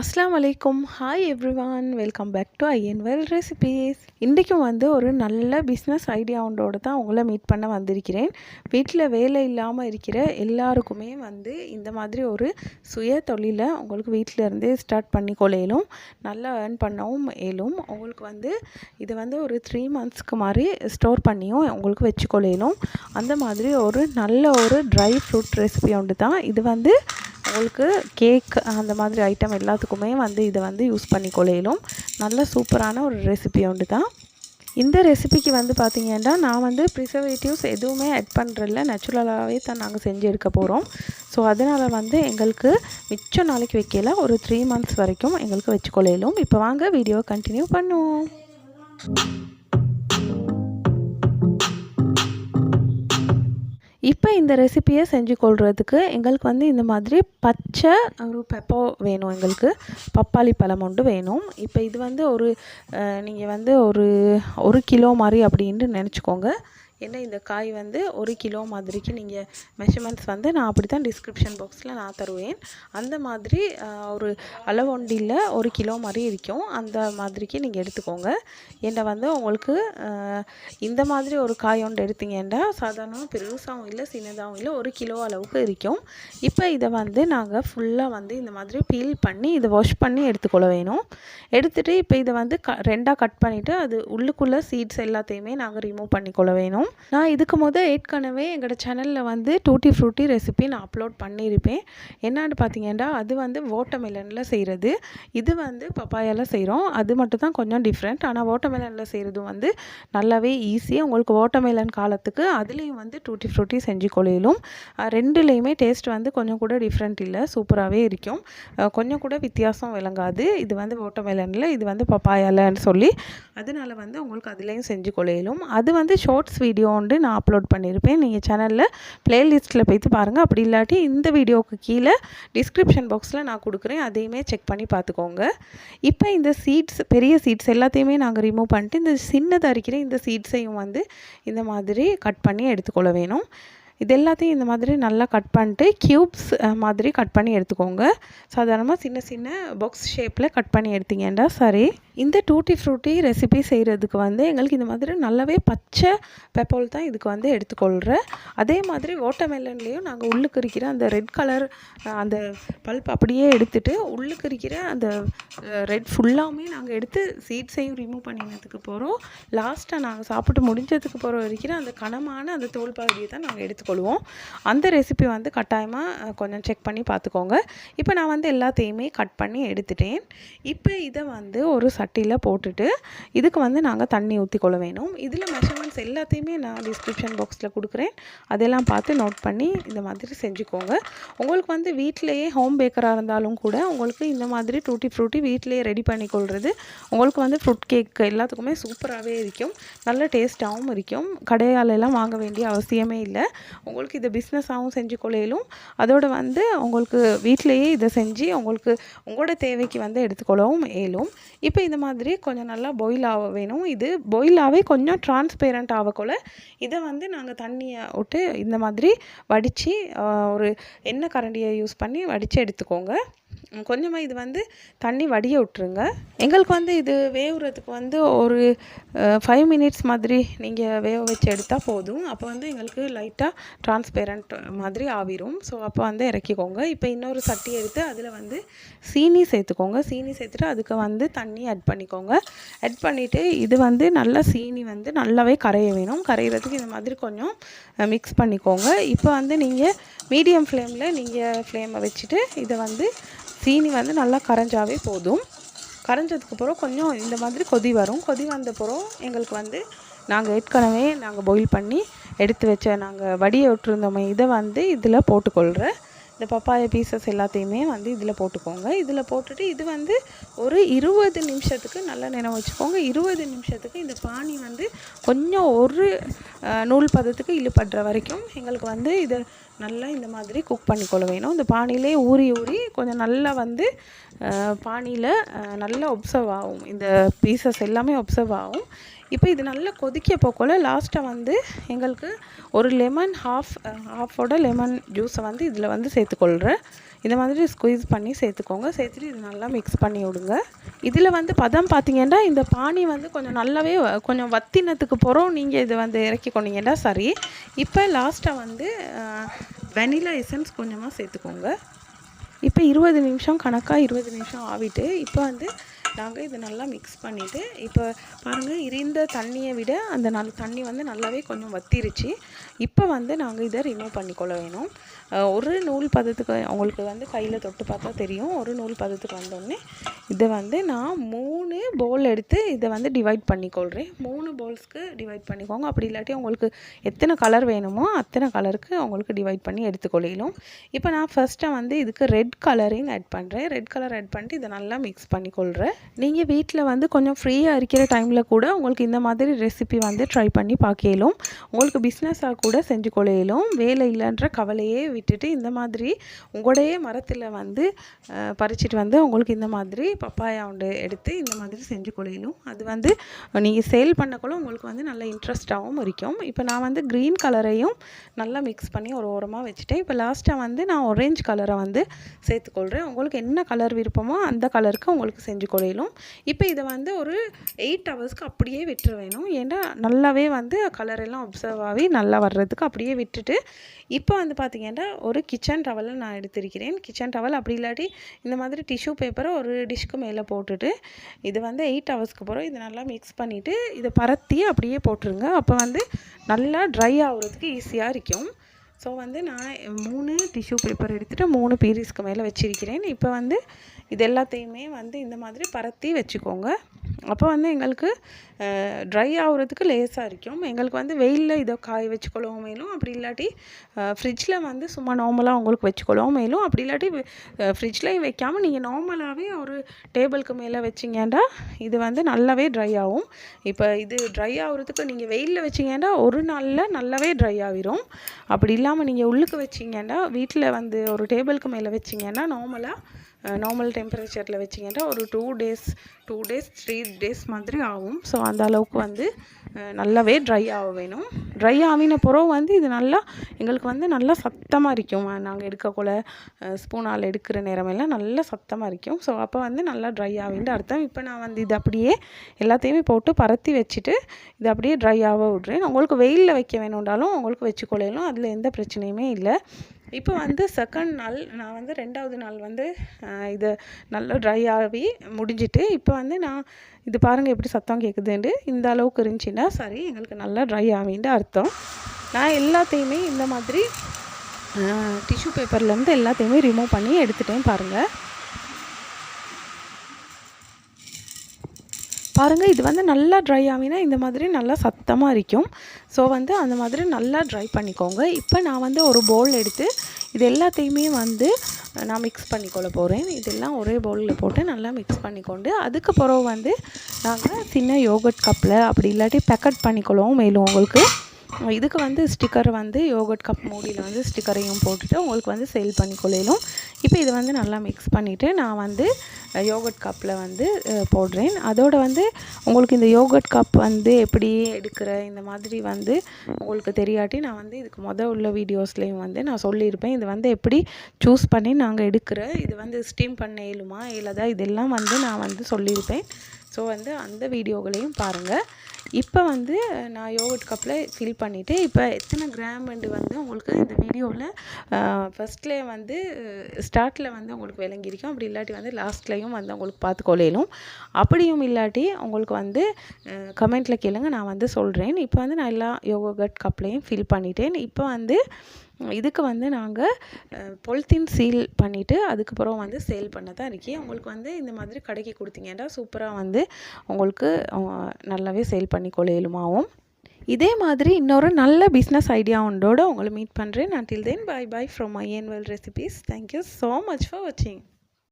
அஸ்லாம் வலைக்கும் hi everyone welcome back to I N well recipes இன்றைக்கும் வந்து ஒரு நல்ல பிஸ்னஸ் ஐடியாவோட தான் உங்களை மீட் பண்ண வந்திருக்கிறேன். வீட்டில் வேலை இல்லாமல் இருக்கிற எல்லாருக்குமே வந்து இந்த மாதிரி ஒரு சுய தொழிலை உங்களுக்கு வீட்டில் இருந்தே ஸ்டார்ட் பண்ணி கொள்ளையிலும் நல்லா ஏர்ன் பண்ணவும் இயலும். உங்களுக்கு வந்து இது வந்து ஒரு த்ரீ மந்த்ஸ்க்கு மாதிரி ஸ்டோர் பண்ணியும் உங்களுக்கு வச்சு கொள்ளையிலும் அந்த மாதிரி ஒரு நல்ல ஒரு ட்ரை ஃப்ரூட் ரெசிபி ஒன்று தான். இது வந்து உங்களுக்கு கேக் அந்த மாதிரி ஐட்டம் எல்லாத்துக்குமே வந்து இதை வந்து யூஸ் பண்ணி கொள்ளையிலும் நல்ல சூப்பரான ஒரு ரெசிபி ஒன்று தான் இந்த ரெசிபிக்கு வந்து பார்த்திங்கன்னா நான் வந்து ப்ரிசர்வேட்டிவ்ஸ் எதுவுமே ஆட் பண்ணுறதில்ல நேச்சுரலாகவே தான் நாங்கள் செஞ்சு எடுக்க போகிறோம் ஸோ அதனால் வந்து எங்களுக்கு மிச்சம் நாளைக்கு வைக்கல ஒரு த்ரீ மந்த்ஸ் வரைக்கும் எங்களுக்கு வச்சு கொள்ளையிலும் இப்போ வாங்க வீடியோ கண்டினியூ பண்ணுவோம். இப்போ இந்த ரெசிப்பியை செஞ்சு கொள்கிறதுக்கு எங்களுக்கு வந்து இந்த மாதிரி பச்சை ஒரு பெப்போ வேணும் எங்களுக்கு. பப்பாளி பழம் ஒன்று வேணும். இப்போ இது வந்து ஒரு நீங்கள் வந்து ஒரு ஒரு கிலோ மாதிரி அப்படின்ட்டு நினச்சிக்கோங்க. ஏன்னா இந்த காய் வந்து ஒரு கிலோ மாதிரிக்கு நீங்கள் மெஷர்மெண்ட்ஸ் வந்து நான் அப்படி தான் டிஸ்கிரிப்ஷன் பாக்ஸில் நான் தருவேன். அந்த மாதிரி ஒரு அளவொண்டியில் ஒரு கிலோ மாதிரி இருக்கும். அந்த மாதிரிக்கு நீங்கள் எடுத்துக்கோங்க. என்னை வந்து உங்களுக்கு இந்த மாதிரி ஒரு காய் ஒன்று எடுத்தீங்கன்னா சாதாரணமாக பெருசாகவும் இல்லை சின்னதாகவும் இல்லை ஒரு கிலோ அளவுக்கு இருக்கும். இப்போ இதை வந்து நாங்கள் ஃபுல்லாக வந்து இந்த மாதிரி பீல் பண்ணி இதை வாஷ் பண்ணி எடுத்துக்கொள்ள வேணும். எடுத்துகிட்டு இப்போ இதை வந்து க ரெண்டாக கட் பண்ணிவிட்டு அது உள்ளுக்குள்ளே சீட்ஸ் எல்லாத்தையுமே நாங்கள் ரிமூவ் பண்ணிக்கொள்ள வேணும். நான் இதுக்கு முதல் ஏற்கனவே எங்களோட சேனலில் வந்து டூட்டி ஃப்ரூட்டி ரெசிபி நான் அப்லோட் பண்ணியிருப்பேன். என்னான்னு பார்த்தீங்கன்னா அது வந்து ஓட்டமெலனில் செய்கிறது இது வந்து பப்பாயால் செய்கிறோம் அது மட்டும் தான் கொஞ்சம் டிஃப்ரெண்ட் ஆனால் ஓட்டமெலனில் செய்கிறது வந்து நல்லாவே ஈஸியாக உங்களுக்கு ஓட்டமெலன் காலத்துக்கு அதுலேயும் வந்து டூட்டி ஃப்ரூட்டி செஞ்சு கொள்ளையிலும் ரெண்டுலேயுமே டேஸ்ட் வந்து கொஞ்சம் கூட டிஃப்ரெண்ட் இல்லை. சூப்பராகவே இருக்கும். கொஞ்சம் கூட வித்தியாசம் விளங்காது. இது வந்து ஓட்டமெலனில் இது வந்து பப்பாயாலன்னு சொல்லி அதனால் வந்து உங்களுக்கு அதுலேயும் செஞ்சு கொள்ளையிலும் அது வந்து ஷார்ட்ஸ் வீடியோ வீடியோ வந்து நான் அப்லோட் பண்ணியிருப்பேன் நீங்கள் சேனலில் ப்ளேலிஸ்ட்டில் போய்த்து பாருங்கள் அப்படி இல்லாட்டி இந்த வீடியோவுக்கு கீழே டிஸ்கிரிப்ஷன் பாக்ஸில் நான் கொடுக்குறேன். அதையுமே செக் பண்ணி பார்த்துக்கோங்க இப்போ இந்த சீட்ஸ் பெரிய சீட்ஸ் எல்லாத்தையுமே நாங்கள் ரிமூவ் பண்ணிட்டு இந்த சின்னதாக இருக்கிற இந்த சீட்ஸையும் வந்து இந்த மாதிரி கட் பண்ணி எடுத்துக்கொள்ள வேணும். இது எல்லாத்தையும் இந்த மாதிரி நல்லா கட் பண்ணிட்டு க்யூப்ஸ் மாதிரி கட் பண்ணி எடுத்துக்கோங்க. சாதாரணமாக சின்ன சின்ன பாக்ஸ் ஷேப்பில் கட் பண்ணி எடுத்தீங்கன்னா சரி. இந்த டூட்டி ஃப்ரூட்டி ரெசிபி செய்கிறதுக்கு வந்து எங்களுக்கு இந்த மாதிரி நல்லாவே பச்சை பெப்போல் தான் இதுக்கு வந்து எடுத்துக்கொள்கிறேன் அதே மாதிரி ஓட்டமெலன்லேயும் நாங்கள் உள்ளுக்கு இருக்கிற அந்த ரெட் கலர் அந்த பல்ப் அப்படியே எடுத்துகிட்டு உள்ளுக்கு இருக்கிற அந்த ரெட் ஃபுல்லாமே நாங்கள் எடுத்து சீட்ஸையும் ரிமூவ் பண்ணினதுக்கு போகிறோம் லாஸ்ட்டாக நாங்கள் சாப்பிட்டு முடிஞ்சதுக்கு போகிற வரைக்கும் அந்த கனமான அந்த தோல் பகுதியை தான் நாங்கள் எடுத்துக்கோம் கொள்வோம் அந்த ரெசிபி வந்து கட்டாயமாக கொஞ்சம் செக் பண்ணி பார்த்துக்கோங்க. இப்போ நான் வந்து எல்லாத்தையுமே கட் பண்ணி எடுத்துட்டேன். இப்போ இதை வந்து ஒரு சட்டியில் போட்டுட்டு இதுக்கு வந்து நாங்கள் தண்ணி ஊற்றிக்கொள்ள வேணும். இதில் மெஷர்மெண்ட்ஸ் எல்லாத்தையுமே நான் டிஸ்கிரிப்ஷன் பாக்ஸில் கொடுக்குறேன். அதெல்லாம் பார்த்து நோட் பண்ணி இந்த மாதிரி செஞ்சுக்கோங்க. உங்களுக்கு வந்து வீட்டிலையே ஹோம் பேக்கராக இருந்தாலும் கூட உங்களுக்கு இந்த மாதிரி டூட்டி ஃப்ரூட்டி வீட்டிலேயே ரெடி பண்ணிக்கொள்வது உங்களுக்கு வந்து ஃப்ரூட் கேக் எல்லாத்துக்குமே சூப்பராகவே இருக்கும். நல்ல டேஸ்ட்டாகவும் இருக்கும். கடையாலெல்லாம் வாங்க வேண்டிய அவசியமே இல்லை. உங்களுக்கு இதை பிஸ்னஸாகவும் செஞ்சு கொள்ளையிலும் அதோடு வந்து உங்களுக்கு வீட்டிலையே இதை செஞ்சு உங்களுக்கு உங்களோட தேவைக்கு வந்து எடுத்துக்கொள்ளவும் இயலும். இப்போ இந்த மாதிரி கொஞ்சம் நல்லா பாயில் ஆக வேணும். இது பாயில் கொஞ்சம் டிரான்ஸ்பேரண்ட் ஆகக்குள்ள இதை வந்து நாங்கள் தண்ணியை விட்டு இந்த மாதிரி வடித்து ஒரு எண்ணெய் கரண்டியை யூஸ் பண்ணி வடித்து எடுத்துக்கோங்க. கொஞ்சமாக இது வந்து தண்ணி வடிய விட்ருங்க எங்களுக்கு வந்து இது வேவுறதுக்கு வந்து ஒரு ஃபைவ் மினிட்ஸ் மாதிரி நீங்கள் வேக வச்சு எடுத்தால் போதும். அப்போ வந்து எங்களுக்கு லைட்டாக டிரான்ஸ்பேரண்ட் மாதிரி ஆவிரும். ஸோ அப்போ வந்து இறக்கிக்கோங்க. இப்போ இன்னொரு சட்டி எடுத்து அதில் வந்து சீனி சேர்த்துக்கோங்க. சீனி சேர்த்துட்டு அதுக்கு வந்து தண்ணி ஆட் பண்ணிக்கோங்க. ஆட் பண்ணிவிட்டு இது வந்து நல்லா சீனி வந்து நல்லாவே கரைய வேணும். கரையிறதுக்கு இந்த மாதிரி கொஞ்சம் மிக்ஸ் பண்ணிக்கோங்க. இப்போ வந்து நீங்கள் மீடியம் ஃப்ளேமில் நீங்கள் ஃப்ளேமை வச்சுட்டு இதை வந்து சீனி வந்து நல்லா கரைஞ்சாவே போதும். கரைஞ்சதுக்கப்புறம் கொஞ்சம் இந்த மாதிரி கொதி வரும். கொதி வந்தப்புறம் எங்களுக்கு வந்து நாங்கள் ஏற்கனவே நாங்கள் பாயில் பண்ணி எடுத்து வச்ச நாங்கள் வடியை விட்டுருந்தோமே இதை வந்து இதில் போட்டுக்கொள்கிறேன் இந்த பப்பாய பீசஸ் எல்லாத்தையுமே வந்து இதில் போட்டுக்கோங்க. இதில் போட்டுட்டு இது வந்து ஒரு இருபது நிமிஷத்துக்கு நல்லா நினைவு வச்சுக்கோங்க. இருபது நிமிஷத்துக்கு இந்த பானி வந்து கொஞ்சம் ஒரு நூல் பதத்துக்கு இழுப்படுற வரைக்கும் எங்களுக்கு வந்து இதை நல்லா இந்த மாதிரி குக் பண்ணிக்கொள்ள வேணும். இந்த பானிலே ஊறி ஊறி கொஞ்சம் நல்லா வந்து பானியில் நல்லா ஒப்சர்வ் ஆகும். இந்த பீசஸ் எல்லாமே ஒப்சர்வ் ஆகும். இப்போ இது நல்லா கொதிக்க போக்கோல லாஸ்ட்டாக வந்து எங்களுக்கு ஒரு லெமன் ஹாஃப் ஹாஃபோட லெமன் ஜூஸை வந்து இதில் வந்து சேர்த்துக்கொள்கிறேன் இந்த மாதிரி ஸ்குவீஸ் பண்ணி சேர்த்துக்கோங்க. சேர்த்துட்டு இது நல்லா மிக்ஸ் பண்ணி விடுங்க. இதில் வந்து பதம் பார்த்தீங்கன்னா இந்த பானி வந்து கொஞ்சம் நல்லாவே வ- கொஞ்சம் வத்தினத்துக்கு போகிறோம் நீங்கள் இது வந்து இறக்கி கொண்டீங்கன்னா சரி. இப்போ லாஸ்ட்டாக வந்து வெனிலா எசன்ஸ் கொஞ்சமாக சேர்த்துக்கோங்க. இப்போ இருபது நிமிஷம் கணக்காக இருபது நிமிஷம் ஆவிட்டு இப்போ வந்து நாங்கள் இதை நல்லா மிக்ஸ் பண்ணிவிட்டு இப்போ பாருங்கள் இருந்த தண்ணியை விட அந்த நல் தண்ணி வந்து நல்லாவே கொஞ்சம் வத்திருச்சு. இப்போ வந்து நாங்கள் இதை ரிமூவ் பண்ணிக்கொள்ள வேணும். ஒரு நூல் பதத்துக்கு உங்களுக்கு வந்து கையில் தொட்டு பார்த்தா தெரியும். ஒரு நூல் பதத்துக்கு வந்தோடனே இதை வந்து நான் மூணு போல் எடுத்து இதை வந்து டிவைட் பண்ணிக்கொள்கிறேன் மூணு போல்ஸ்க்கு டிவைட் பண்ணிக்கோங்க. அப்படி இல்லாட்டி உங்களுக்கு எத்தனை கலர் வேணுமோ அத்தனை கலருக்கு உங்களுக்கு டிவைட் பண்ணி எடுத்துக்கொள்ளிடும் இப்போ நான் ஃபஸ்ட்டாக வந்து இதுக்கு ரெட் கலரிங் ஆட் பண்ணுறேன் ரெட் கலர் ஆட் பண்ணிட்டு இதை நல்லா மிக்ஸ் பண்ணிக்கொள்கிறேன் நீங்கள் வீட்டில் வந்து கொஞ்சம் ஃப்ரீயாக இருக்கிற டைமில் கூட உங்களுக்கு இந்த மாதிரி ரெசிபி வந்து ட்ரை பண்ணி பார்க்கலும் உங்களுக்கு பிஸ்னஸாக கூட செஞ்சு கொள்ளையிலும் வேலை இல்லைன்ற கவலையே விட்டுட்டு இந்த மாதிரி உங்களுடைய மரத்தில் வந்து பறிச்சிட்டு வந்து உங்களுக்கு இந்த மாதிரி பப்பாயா உண்டு எடுத்து இந்த மாதிரி செஞ்சு கொள்ளையிலும் அது வந்து நீங்கள் சேல் பண்ணக்குள்ள உங்களுக்கு வந்து நல்ல இன்ட்ரெஸ்டாகவும் இருக்கும். இப்போ நான் வந்து க்ரீன் கலரையும் நல்லா மிக்ஸ் பண்ணி ஒரு ஓரமாக வச்சுட்டேன். இப்போ லாஸ்ட்டாக வந்து நான் ஒரேஞ்ச் கலரை வந்து சேர்த்துக்கொள்கிறேன் உங்களுக்கு என்ன கலர் விருப்பமோ அந்த கலருக்கு உங்களுக்கு செஞ்சு வேணும். இப்போ இதை வந்து ஒரு எயிட் ஹவர்ஸ்க்கு அப்படியே விட்டுற வேணும். ஏன்னா நல்லாவே வந்து கலர் எல்லாம் அப்சர்வ் ஆகி நல்லா வர்றதுக்கு அப்படியே விட்டுட்டு இப்போ வந்து பார்த்தீங்கன்னா ஒரு கிச்சன் டவலை நான் எடுத்திருக்கிறேன். கிச்சன் டவல் அப்படி இல்லாட்டி இந்த மாதிரி டிஷ்யூ பேப்பரை ஒரு டிஷ்க்கு மேலே போட்டுட்டு இது வந்து எயிட் ஹவர்ஸ்க்கு போகிறோம் இதை நல்லா மிக்ஸ் பண்ணிவிட்டு இதை பரத்தி அப்படியே போட்டுருங்க. அப்போ வந்து நல்லா ட்ரை ஆகுறதுக்கு ஈஸியாக இருக்கும். ஸோ வந்து நான் மூணு டிஷ்யூ பேப்பர் எடுத்துகிட்டு மூணு பீரிஸ்க்கு மேலே வச்சிருக்கிறேன். இப்போ வந்து இது எல்லாத்தையுமே வந்து இந்த மாதிரி பரத்தி வச்சுக்கோங்க. அப்போ வந்து எங்களுக்கு ட்ரை ஆகுறதுக்கு லேசாக இருக்கும் எங்களுக்கு வந்து வெயிலில் இதை காய வச்சுக்கொள்ளவும் மேலும் அப்படி இல்லாட்டி ஃப்ரிட்ஜில் வந்து சும்மா நார்மலாக உங்களுக்கு வச்சுக்கொள்ளவும் மேலும் அப்படி இல்லாட்டி ஃப்ரிட்ஜ்லேயும் வைக்காமல் நீங்கள் நார்மலாகவே ஒரு டேபிளுக்கு மேலே வச்சிங்கன்னா இது வந்து நல்லாவே ட்ரை ஆகும். இப்போ இது ட்ரை ஆகுறதுக்கு நீங்கள் வெயிலில் வச்சிங்கன்னா ஒரு நாளில் நல்லாவே ட்ரை ஆகிரும் அப்படி இல்லை இல்லாமல் நீங்கள் உள்ளுக்கு வச்சிங்கன்னா வீட்டில் வந்து ஒரு டேபிளுக்கு மேலே வச்சிங்கன்னா நார்மலாக நார்மல் டெம்பரேச்சரில் வச்சிங்கன்னா ஒரு two days two days three days மாதிரி ஆகும். ஸோ அந்த அளவுக்கு வந்து நல்லாவே ட்ரை ஆக வேணும். ட்ரை ஆகின பிறகு வந்து இது நல்லா எங்களுக்கு வந்து நல்லா சத்தமாக இருக்கும் நாங்கள் எடுக்கக்குள்ள ஸ்பூனால் எடுக்கிற நேரமெல்லாம் நல்லா சத்தமாக இருக்கும் ஸோ அப்போ வந்து நல்லா ட்ரை ஆகின்ற அர்த்தம். இப்போ நான் வந்து இது அப்படியே எல்லாத்தையுமே போட்டு பரத்தி வச்சுட்டு இது அப்படியே ட்ரை ஆக விட்றேன். உங்களுக்கு வெயிலில் வைக்க வேணும்னாலும் உங்களுக்கு கொள்ளையிலும் அதில் எந்த பிரச்சனையுமே இல்லை. இப்போ வந்து செகண்ட் நாள் நான் வந்து ரெண்டாவது நாள் வந்து இது நல்லா ட்ரை ஆகி முடிஞ்சிட்டு இப்போ வந்து நான் இது பாருங்கள் எப்படி சத்தம் கேட்குதுன்ட்டு இந்த அளவுக்கு இருந்துச்சுன்னா சரி எங்களுக்கு நல்லா ட்ரை ஆகிட்டு அர்த்தம். நான் எல்லாத்தையுமே இந்த மாதிரி டிஷ்யூ பேப்பர்லேருந்து எல்லாத்தையுமே ரிமூவ் பண்ணி எடுத்துட்டேன் பாருங்கள் பாருங்கள் இது வந்து நல்லா ட்ரை ஆகினா இந்த மாதிரி நல்லா சத்தமாக இருக்கும் ஸோ வந்து அந்த மாதிரி நல்லா ட்ரை பண்ணிக்கோங்க. இப்போ நான் வந்து ஒரு பவுல் எடுத்து இது எல்லாத்தையுமே வந்து நான் மிக்ஸ் பண்ணிக்கொள்ள போகிறேன் இதெல்லாம் ஒரே பவுலில் போட்டு நல்லா மிக்ஸ் பண்ணிக்கொண்டு அதுக்கு பிறகு வந்து நாங்கள் சின்ன யோகட் கப்பில் அப்படி இல்லாட்டி பேக்கெட் பண்ணிக்கொள்ளவும் மேலும் உங்களுக்கு. இதுக்கு வந்து ஸ்டிக்கர் வந்து யோகட் கப் மூடியில் வந்து ஸ்டிக்கரையும் போட்டுட்டு உங்களுக்கு வந்து சேல் பண்ணி கொள்ளையிலும் இப்போ இது வந்து நல்லா மிக்ஸ் பண்ணிவிட்டு நான் வந்து யோகட் கப்பில் வந்து போடுறேன். அதோடு வந்து உங்களுக்கு இந்த யோகட் கப் வந்து எப்படி எடுக்கிற இந்த மாதிரி வந்து உங்களுக்கு தெரியாட்டி நான் வந்து இதுக்கு மொதல் உள்ள வீடியோஸ்லேயும் வந்து நான் சொல்லியிருப்பேன். இது வந்து எப்படி சூஸ் பண்ணி நாங்கள் எடுக்கிற இது வந்து ஸ்டீம் பண்ண இயலுமா இல்லாதா இதெல்லாம் வந்து நான் வந்து சொல்லியிருப்பேன். ஸோ வந்து அந்த வீடியோகளையும் பாருங்கள் இப்போ வந்து நான் யோகட் கப்பில் ஃபில் பண்ணிவிட்டு இப்போ எத்தனை கிராம்ண்டு வந்து உங்களுக்கு இந்த வீடியோவில் ஃபஸ்ட்லேயே வந்து ஸ்டார்ட்டில் வந்து உங்களுக்கு விளங்கியிருக்கும். அப்படி இல்லாட்டி வந்து லாஸ்ட்லேயும் வந்து உங்களுக்கு பார்த்து கொள்ளையிலும் அப்படியும் இல்லாட்டி உங்களுக்கு வந்து கமெண்ட்டில் கேளுங்க நான் வந்து சொல்கிறேன் இப்போ வந்து நான் எல்லா யோகட் கப்லேயும் ஃபில் பண்ணிட்டேன். இப்போ வந்து இதுக்கு வந்து நாங்கள் பொலித்தீன் சீல் பண்ணிவிட்டு அதுக்கப்புறம் வந்து சேல் பண்ண தான் இருக்கேன். உங்களுக்கு வந்து இந்த மாதிரி கடைக்கு கொடுத்தீங்கன்னா சூப்பராக வந்து உங்களுக்கு நல்லாவே சேல் பண்ணி பண்ணிக்கொள்ளையிலுமாவும் இதே மாதிரி இன்னொரு நல்ல பிஸ்னஸ் ஐடியா உண்டோட உங்களை மீட் பண்ணுறேன் நான் till then bye bye from I N well recipes thank you so much for வாட்சிங்